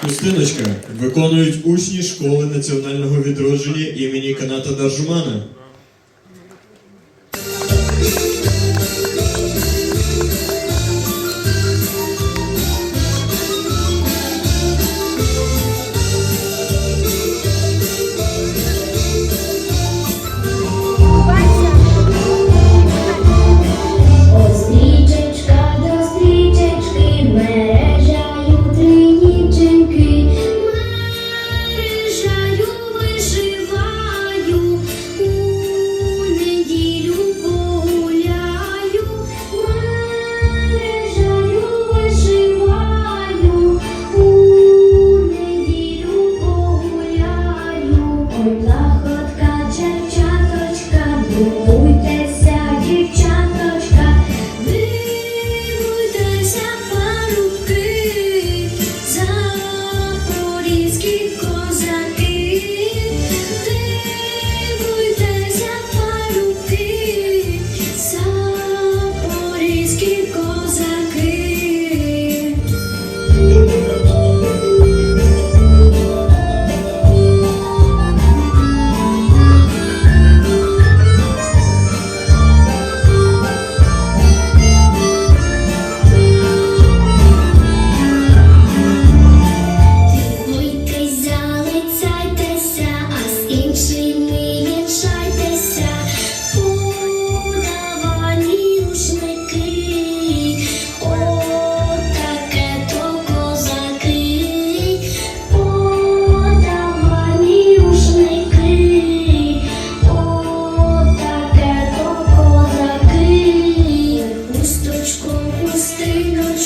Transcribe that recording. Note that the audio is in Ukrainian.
Хустиночка виконують учні школи національного відродження імені Каната Даржумана.